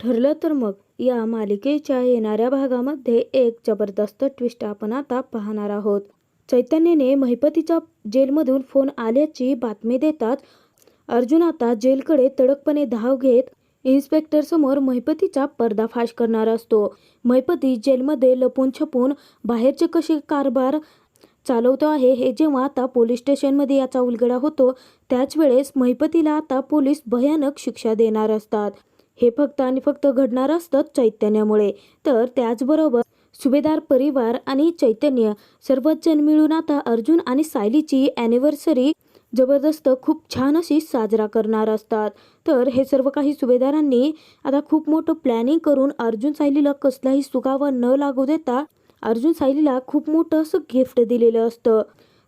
ठरलं तर मग या मालिकेच्या येणाऱ्या भागामध्ये एक जबरदस्त ट्विस्ट आपण आता पाहणार आहोत. चैतन्यने महिपतीच्या जेलमधून फोन आल्याची बातमी देताच अर्जुन आता जेलकडे तडकपणे धाव घेत इन्स्पेक्टर समोर महिपतीचा पर्दाफाश करणार असतो. महिपती जेलमध्ये लपून छपून बाहेरचे कसे कारभार चालवतो आहे हे जेव्हा आता पोलीस स्टेशनमध्ये याचा उलगडा होतो त्याच वेळेस महिपतीला आता पोलीस भयानक शिक्षा देणार असतात. हे फक्त आणि फक्त घडणार असतं चैतन्यामुळे. तर त्याचबरोबर सुभेदार परिवार आणि चैतन्य सर्वच जण मिळून आता अर्जुन आणि सायलीची ॲनिव्हर्सरी जबरदस्त खूप छान अशी साजरा करणार असतात. तर हे सर्व काही सुभेदारांनी आता खूप मोठं प्लॅनिंग करून अर्जुन सायलीला कसलाही सुगावा न लागू देता अर्जुन सायलीला खूप मोठं असं गिफ्ट दिलेलं असतं.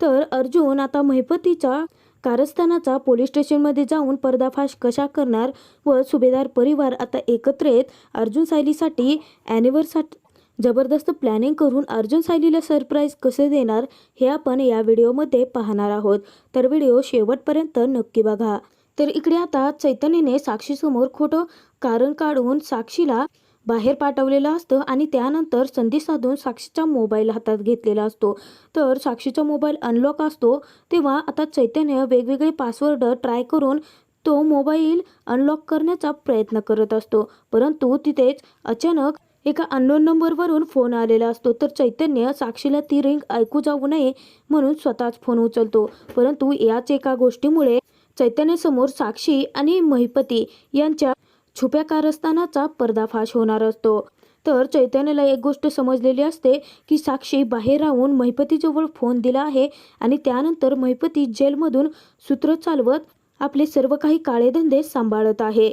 तर अर्जुन आता महिपतीच्या कारस्थानाचा पोलीस स्टेशनमध्ये जाऊन पर्दाफाश कशा करणार व सुभेदार परिवार आता एकत्र येत अर्जुन सायलीसाठी ॲनिव्हर्साठी जबरदस्त प्लॅनिंग करून अर्जुन सायलीला सरप्राईज कसे देणार हे आपण या व्हिडिओमध्ये पाहणार आहोत. तर व्हिडिओ शेवटपर्यंत नक्की बघा. तर इकडे आता चैतन्यने साक्षीसमोर खोटं कारण काढून साक्षीला बाहेर पाठवलेलं असतं आणि त्यानंतर संधी साधून साक्षीचा मोबाईल हातात घेतलेला असतो. तर साक्षीचा मोबाईल अनलॉक असतो तेव्हा आता चैतन्य वेगवेगळे पासवर्ड ट्राय करून तो मोबाईल अनलॉक करण्याचा प्रयत्न करत असतो. परंतु तिथेच अचानक एका अननोन नंबरवरून फोन आलेला असतो. तर चैतन्य साक्षीला ती रिंग ऐकू जाऊ नये म्हणून स्वतःच फोन उचलतो. परंतु याच एका गोष्टीमुळे चैतन्यासमोर साक्षी आणि महिपती यांच्या छुप्या कारस्थानाचा पर्दाफाश होणार असतो. तर चैतन्याला एक गोष्ट समजलेली असते की साक्षी बाहेर राहून महिपतीजवळ फोन दिला आहे आणि त्यानंतर महिपती जेलमधून सूत्र चालवत आपले सर्व काही काळे धंदे सांभाळत आहे.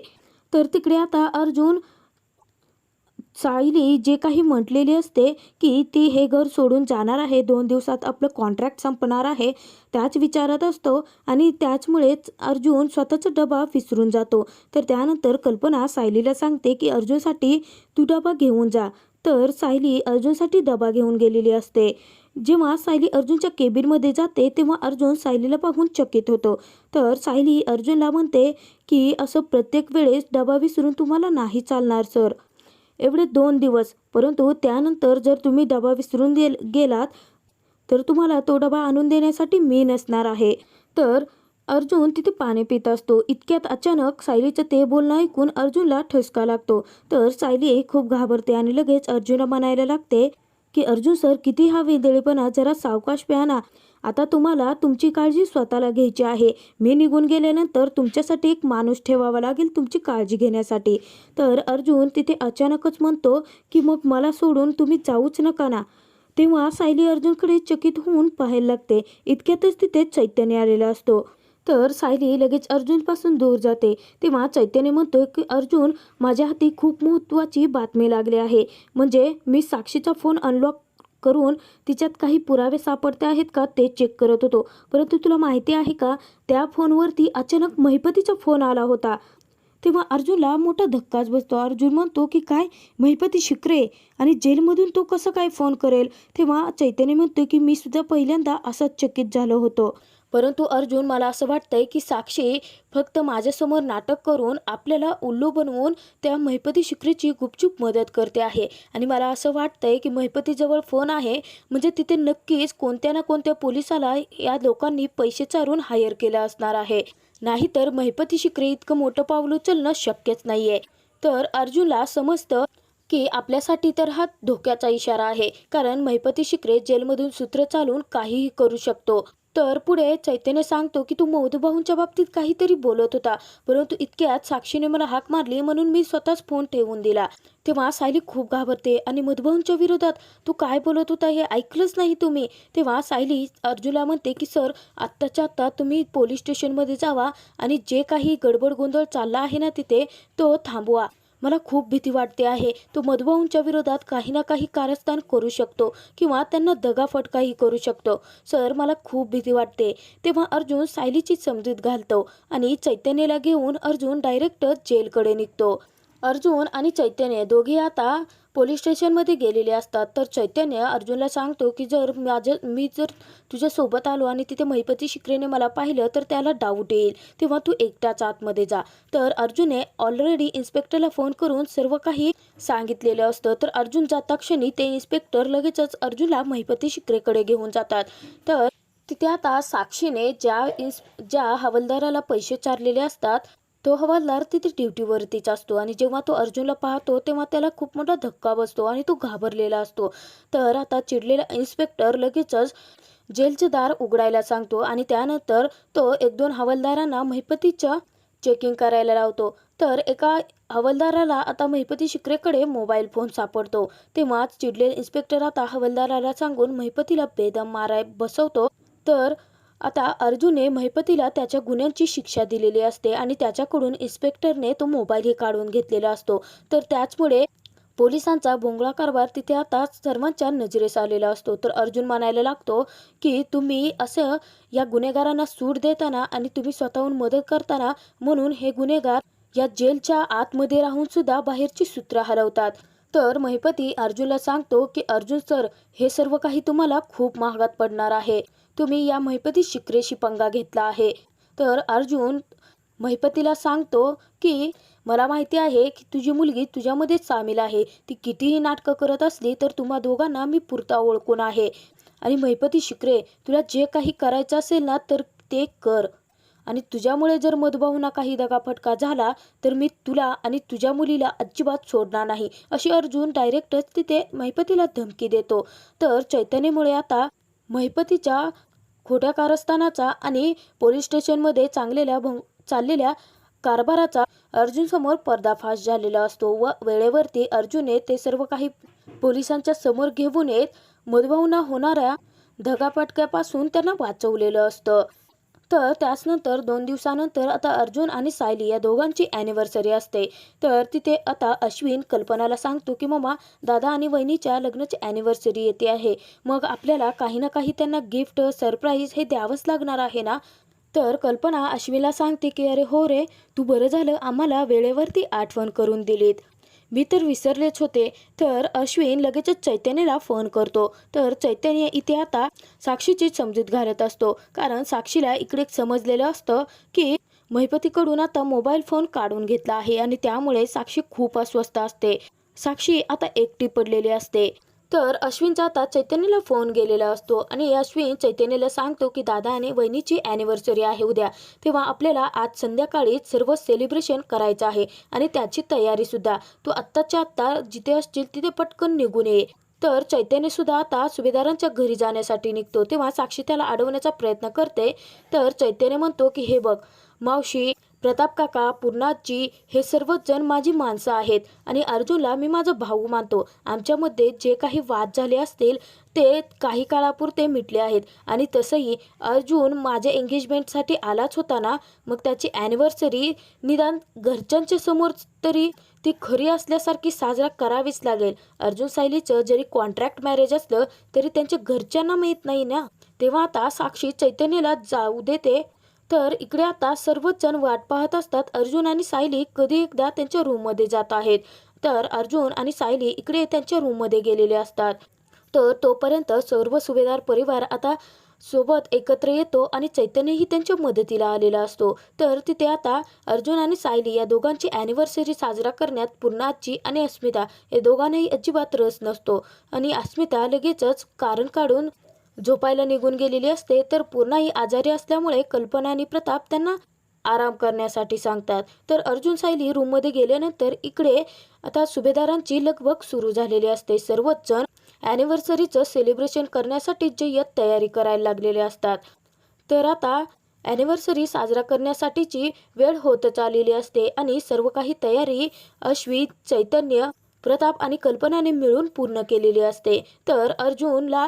तर तिकडे आता अर्जुन सायली जे काही म्हटलेली असते की ती हे घर सोडून जाणार आहे दोन दिवसात आपलं कॉन्ट्रॅक्ट संपणार आहे त्याच विचारात असतो आणि त्याचमुळेच अर्जुन स्वतःचा डबा विसरून जातो. तर त्यानंतर कल्पना सायलीला सांगते की अर्जुनसाठी तू डबा घेऊन जा. तर सायली अर्जुनसाठी डबा घेऊन गेलेली असते. जेव्हा सायली अर्जुनच्या केबिनमध्ये जाते तेव्हा अर्जुन सायलीला पाहून चकित होतो. तर सायली अर्जुनला म्हणते की असं प्रत्येक वेळेस डबा विसरून तुम्हाला नाही चालणार सर. एवढे दोन दिवस. परंतु त्यानंतर जर तुम्ही डबा विसरून गे गेलात तर तुम्हाला तो डबा आणून देण्यासाठी मी नसणार आहे. तर अर्जुन तिथे पाणी पित असतो. इतक्यात अचानक सायलीचं ते बोलणं ऐकून अर्जुनला ठसका लागतो. तर सायली खूप घाबरते आणि लगेच अर्जुनला म्हणायला लागते की अर्जुन सर किती हा वेदळेपणा जरा सावकाश प्या ना. आता तुम्हाला तुमची काळजी स्वतःला घ्यायची आहे. मी निघून गेल्यानंतर तुमच्यासाठी एक माणूस ठेवावा लागेल तुमची काळजी घेण्यासाठी. तर अर्जुन तिथे अचानकच म्हणतो की मग मला सोडून तुम्ही जाऊच नका ना. तेव्हा सायली अर्जुनकडे चकित होऊन पाहायला लागते. इतक्यातच तिथे चैतन्य आलेला असतो. तर सायली लगेच अर्जुनपासून दूर जाते. तेव्हा चैतन्य म्हणतो की अर्जुन माझ्या हाती खूप महत्त्वाची बातमी लागली आहे. म्हणजे मी साक्षीचा फोन अनलॉक करून तिच्यात काही पुरावे सापडते आहेत का ते चेक करत होतो. परंतु तुला माहिती आहे का त्या फोनवरती अचानक महिपतीचा फोन आला होता. तेव्हा अर्जुनला मोठा धक्काच बसतो. अर्जुन म्हणतो की काय? महिपती शिकरे आणि जेलमधून तो कसं काय फोन करेल? तेव्हा चैतन्य म्हणतो की मी सुद्धा पहिल्यांदा असंच चकित झालो होतो. परंतु अर्जुन मला असं वाटतंय की साक्षी फक्त माझ्यासमोर नाटक करून आपल्याला उल्लू बनवून त्या महिपती शिकरीची गुपचूप मदत करते आहे. आणि मला असं वाटतंय की महिपतीजवळ फोन आहे म्हणजे तिथे नक्कीच कोणत्या ना कोणत्या पोलिसाला या लोकांनी पैसे चारून हायर केलं असणार आहे. नाहीतर महिपती शिकरी इतकं मोठं पाऊल उचलणं शक्यच नाहीये. तर अर्जुनला समजतं की आपल्यासाठी तर हा धोक्याचा इशारा आहे कारण महिपती शिकरे जेलमधून सूत्र चालून काहीही करू शकतो. तर पुढे चैतन्य सांगतो की तू मधुभाऊंच्या बाबतीत काहीतरी बोलत होता. परंतु इतक्यात साक्षीने मला हाक मारली म्हणून मी स्वतःच फोन ठेवून दिला. तेव्हा सायली खूप घाबरते आणि मधुभाऊंच्या विरोधात तू काय बोलत होता हे ऐकलंच नाही तुम्ही. तेव्हा सायली अर्जुला म्हणते की सर आत्ताच्या आत्ता तुम्ही पोलीस स्टेशनमध्ये जावा आणि जे काही गडबड गोंधळ चालला आहे ना तिथे तो थांबवा. मला खूप भीती वाटते आहे. तो मधुभाऊंच्या विरोधात काही ना काही कारस्थान करू शकतो किंवा त्यांना दगाफटकाही करू शकतो. सर मला खूप भीती वाटते. तेव्हा अर्जुन सायलीची समजूत घालतो आणि चैतन्याला घेऊन अर्जुन डायरेक्ट जेलकडे निघतो. अर्जुन आणि चैतन्य दोघे आता पोलीस स्टेशनमध्ये गेलेले असतात. तर चैतन्य अर्जुनला सांगतो की जर माझं मी जर तुझ्यासोबत आलो आणि तिथे महिपती शिकरेने मला पाहिलं तर त्याला डाऊट येईल. तेव्हा तू एकटाच आतमध्ये जा. तर अर्जुनने ऑलरेडी इन्स्पेक्टरला फोन करून सर्व काही सांगितलेलं असतं. तर अर्जुन जाता क्षणी ते इन्स्पेक्टर लगेचच अर्जुनला महिपती शिकरेकडे घेऊन जातात. तर तिथे आता साक्षीने ज्या इन्स ज्या हवालदाराला पैसे चारलेले असतात तो हवालदार तिथे ड्युटीवरतीच असतो आणि जेव्हा तो अर्जुनला पाहतो तेव्हा त्याला खूप मोठा धक्का बसतो आणि तो घाबरलेला असतो. तर आता चिडलेला इन्स्पेक्टर लगेचच जेलचे दार उघडायला सांगतो आणि त्यानंतर तो एक दोन हवालदारांना महिपतीच्या चेकिंग करायला लावतो. तर एका हवालदाराला आता महिपती शिकरेकडे मोबाईल फोन सापडतो. तेव्हाच चिडलेले इन्स्पेक्टर आता हवालदाराला सांगून महिपतीला बेदम माराय बसवतो. तर आता अर्जुनने महिपतीला त्याच्या गुन्ह्यांची शिक्षा दिलेली असते आणि त्याच्याकडून इन्स्पेक्टरने तो मोबाईलही काढून घेतलेला असतो. तर त्याचमुळे पोलिसांचा भोंगळा कारभार तिथे आता सर्वांच्या नजरेस आलेला असतो. तर अर्जुन म्हणायला लागतो की तुम्ही असं या गुन्हेगारांना सूट देताना आणि तुम्ही स्वतःहून मदत करताना म्हणून हे गुन्हेगार या जेलच्या आतमध्ये राहून सुद्धा बाहेरची सूत्र हलवतात तर महिपती अर्जुनला सांगतो की अर्जुन सर हे सर्व काही तुम्हाला खूप महागात पडणार आहे. तुम्ही या महिपती शिकरेशी पंगा घेतला आहे. तर अर्जुन महिपतीला सांगतो की मला माहिती आहे की तुझी मुलगी तुझ्यामध्येच सामील आहे. ती कितीही नाटकं करत असली तर तुम्हा दोघांना मी पुरता ओळखून आहे. आणि महिपती शिकरे तुला जे काही करायचं असेल ना तर ते कर. आणि तुझ्यामुळे जर मधुभाऊना काही दगाफटका झाला तर मी तुला आणि तुझ्या मुलीला अजिबात सोडणार नाही अशी अर्जुन डायरेक्टच तिथे महिपतीला धमकी देतो. तर चैतन्यमुळे आता महिपतीच्या खोट्या कारस्थानाचा आणि पोलीस स्टेशनमध्ये चांगलेल्या भंग चाललेल्या कारभाराचा अर्जुनसमोर पर्दाफाश झालेला असतो व वेळेवरती अर्जुनने ते सर्व काही पोलिसांच्या समोर घेऊन येत मधुभाऊंना होणाऱ्या धगापटक्यापासून त्यांना वाचवलेलं असतं. तर त्याचनंतर दोन दिवसानंतर आता अर्जुन आणि सायली या दोघांची ॲनिव्हर्सरी असते. तर तिथे आता अश्विन कल्पनाला सांगतो की मामा दादा आणि वहिनीच्या लग्नाची ॲनिव्हर्सरी येते आहे. मग आपल्याला काही ना काही त्यांना गिफ्ट सरप्राईज हे द्यावंच लागणार आहे ना? तर कल्पना अश्विनला सांगते की अरे हो रे तू बरं झालं. आम्हाला वेळेवरती आठवण करून दिलीत. मी तर विसरलेच होते. तर अश्विन लगेचच चैतन्यला फोन करतो. तर चैतन्य इथे आता साक्षीची समजूत घालत असतो. कारण साक्षीला इकडे समजलेलं असतं की महिपतीकडून आता मोबाईल फोन काढून घेतला आहे आणि त्यामुळे साक्षी खूप अस्वस्थ असते. साक्षी आता एकटी पडलेली असते. तर अश्विनचा आता चैतन्यला फोन गेलेला असतो. आणि अश्विन चैतन्यला सांगतो की दादा आणि वहिनीची ॲनिव्हर्सरी आहे उद्या. तेव्हा आपल्याला आज संध्याकाळीच सर्व सेलिब्रेशन करायचं आहे आणि त्याची तयारी सुद्धा. तू आत्ताच्या आत्ता जिथे असतील तिथे पटकन निघून ये. तर चैतन्य सुद्धा आता सुभेदारांच्या घरी जाण्यासाठी निघतो. तेव्हा साक्षी त्याला अडवण्याचा प्रयत्न करते. तर चैतन्य म्हणतो की हे बघ मावशी प्रताप काका पूर्णाजी हे सर्वजण माझी माणसं आहेत आणि अर्जुनला मी माझा भाऊ मानतो. आमच्यामध्ये जे काही वाद झाले असतील ते काही काळापुरते मिटले आहेत. आणि तसंही अर्जुन माझ्या एंगेजमेंटसाठी आलाच होता ना मग त्याची ॲनिव्हर्सरी निदान घरच्यांच्या समोर तरी ती खरी असल्यासारखी साजरा करावीच लागेल. अर्जुन सायलीचं जरी कॉन्ट्रॅक्ट मॅरेज असलं तरी त्यांच्या घरच्यांना माहीत नाही ना. तेव्हा आता साक्षी चैतन्यला जाऊ देते. तर इकडे आता सर्वच जण वाट पाहत असतात. अर्जुन आणि सायली कधी एकदा त्यांच्या रूममध्ये जात आहेत. तर अर्जुन आणि सायली इकडे त्यांच्या रूममध्ये गेलेले असतात. तर तोपर्यंत सर्व सुभेदार परिवार आता सोबत एकत्र येतो आणि चैतन्यही त्यांच्या मदतीला आलेला असतो. तर तिथे आता अर्जुन आणि सायली या दोघांची ॲनिव्हर्सरी साजरा करण्यात पूर्णाची आणि अस्मिता या दोघांनाही अजिबात रस नसतो. आणि अस्मिता लगेचच कारण काढून झोपायला निघून गेलेली असते तर पूर्णाही आजारी असल्यामुळे कल्पना आणि प्रताप त्यांना आराम करण्यासाठी सांगतात. तर अर्जुन सायली रूममध्ये गेल्यानंतर इकडे आता सुभेदारांची लगबग सुरू झालेली असते. सर्वच जण ॲनिव्हर्सरीचं सेलिब्रेशन करण्यासाठी जय्यत तयारी करायला लागलेले असतात. तर आता ॲनिव्हर्सरी साजरा करण्यासाठीची वेळ होतच आलेली असते आणि सर्व काही तयारी अश्विन चैतन्य प्रताप आणि कल्पनाने मिळून पूर्ण केलेली असते. तर अर्जुनला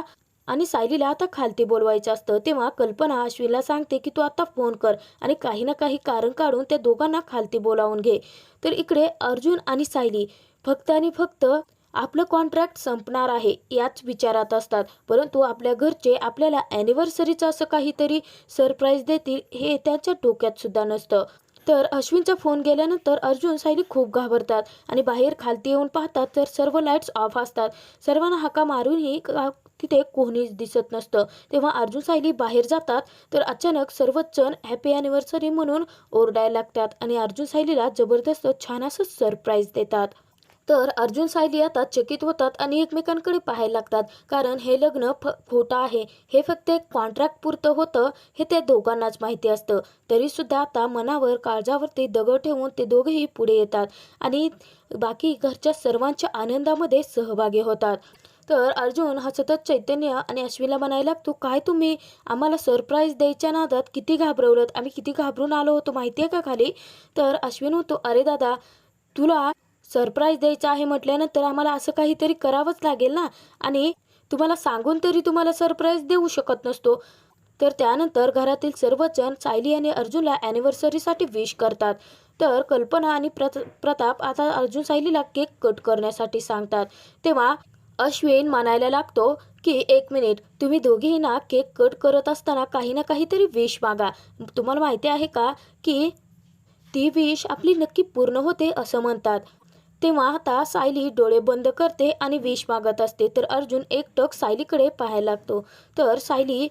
आणि सायलीला आता खालती बोलवायचं असतं तेव्हा कल्पना अश्विनला सांगते की तू आता फोन कर आणि काही ना काही कारण काढून त्या दोघांना खालती बोलावून घे. तर इकडे अर्जुन आणि सायली फक्त आणि फक्त आपलं कॉन्ट्रॅक्ट संपणार आहे याच विचारात असतात. परंतु आपल्या घरचे आपल्याला ॲनिव्हर्सरीचं असं काहीतरी सरप्राईज देतील हे त्यांच्या डोक्यात सुद्धा नसतं. तर अश्विनचा फोन गेल्यानंतर अर्जुन सायली खूप घाबरतात आणि बाहेर खालती येऊन पाहतात तर सर्व लाईट्स ऑफ असतात. सर्वांना हाका मारूनही तिथे कोणीच दिसत नसतं. तेव्हा अर्जुन सायली बाहेर जातात तर अचानक सर्वच जण हॅपी अॅनिव्हर्सरी म्हणून ओरडायला लागतात आणि अर्जुन सायलीला जबरदस्त छान असं सरप्राईज देतात. तर अर्जुन सायली आता चकित होतात आणि एकमेकांकडे पाहायला लागतात कारण हे लग्न फ खोटं आहे. हे फक्त एक कॉन्ट्रॅक्ट पुरतं होतं हे त्या दोघांनाच माहिती असतं. तरीसुद्धा आता मनावर काळजावरती दगड ठेवून ते दोघेही पुढे येतात आणि बाकी घरच्या सर्वांच्या आनंदामध्ये सहभागी होतात. तर अर्जुन हा सतत चैतन्य आणि अश्विला म्हणायला लागतो काय तुम्ही? आम्हाला सरप्राईज द्यायच्या नादात किती घाबरवलं? आम्ही किती घाबरून आलो होतो माहिती आहे का खाली? तर अश्विन होतो अरे दादा तुला सरप्राईज द्यायचा आहे म्हटल्यानंतर आम्हाला असं काहीतरी करावंच लागेल ना? आणि तुम्हाला सांगून तरी तुम्हाला सरप्राईज देऊ शकत नसतो. तर त्यानंतर घरातील सर्वजण सायली आणि अर्जुनला ॲनिव्हर्सरीसाठी विश करतात. तर कल्पना आणि प्रत प्रताप आता अर्जुन सायलीला केक कट करण्यासाठी सांगतात. तेव्हा अश्विन म्हणायला लागतो की एक मिनिट तुम्ही दोघेही ना केक कट करत असताना काही ना काहीतरी विश मागा. तुम्हाला माहिती आहे का की ती विश आपली नक्की पूर्ण होते असं म्हणतात. तेव्हा आता सायली डोळे बंद करते आणि विष मागत असते. तर अर्जुन एकटक सायलीकडे पाहायला लागतो. तर सायली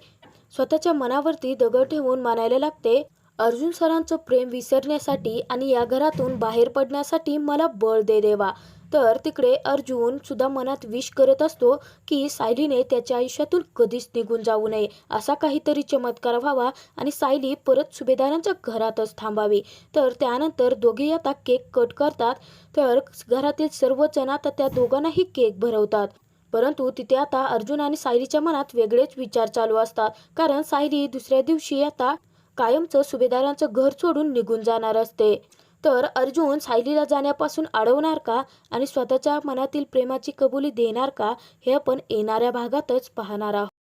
स्वतःच्या मनावरती दगड ठेवून मानायला लागते अर्जुन सरांचं प्रेम विसरण्यासाठी आणि या घरातून बाहेर पडण्यासाठी मला बळ दे देवा. तर तिकडे अर्जुन सुद्धा मनात विश करत असतो की सायलीने त्याच्या आयुष्यातून कधीच निघून जाऊ नये असा काहीतरी चमत्कार व्हावा आणि सायली परत सुभेदारांच्या घरातच थांबावी. तर त्यानंतर दोघे आता केक कट करतात. तर घरातील सर्वजण आता त्या दोघांनाही केक भरवतात. परंतु तिथे आता अर्जुन आणि सायलीच्या मनात वेगळेच विचार चालू असतात. कारण सायली दुसऱ्या दिवशी आता कायमचं सुभेदारांचं घर सोडून निघून जाणार असते. तर अर्जुन सायलीला जाण्यापासून अडवणार का आणि स्वतःच्या मनातील प्रेमाची कबुली देणार का हे आपण येणाऱ्या भागातच पाहणार आहोत.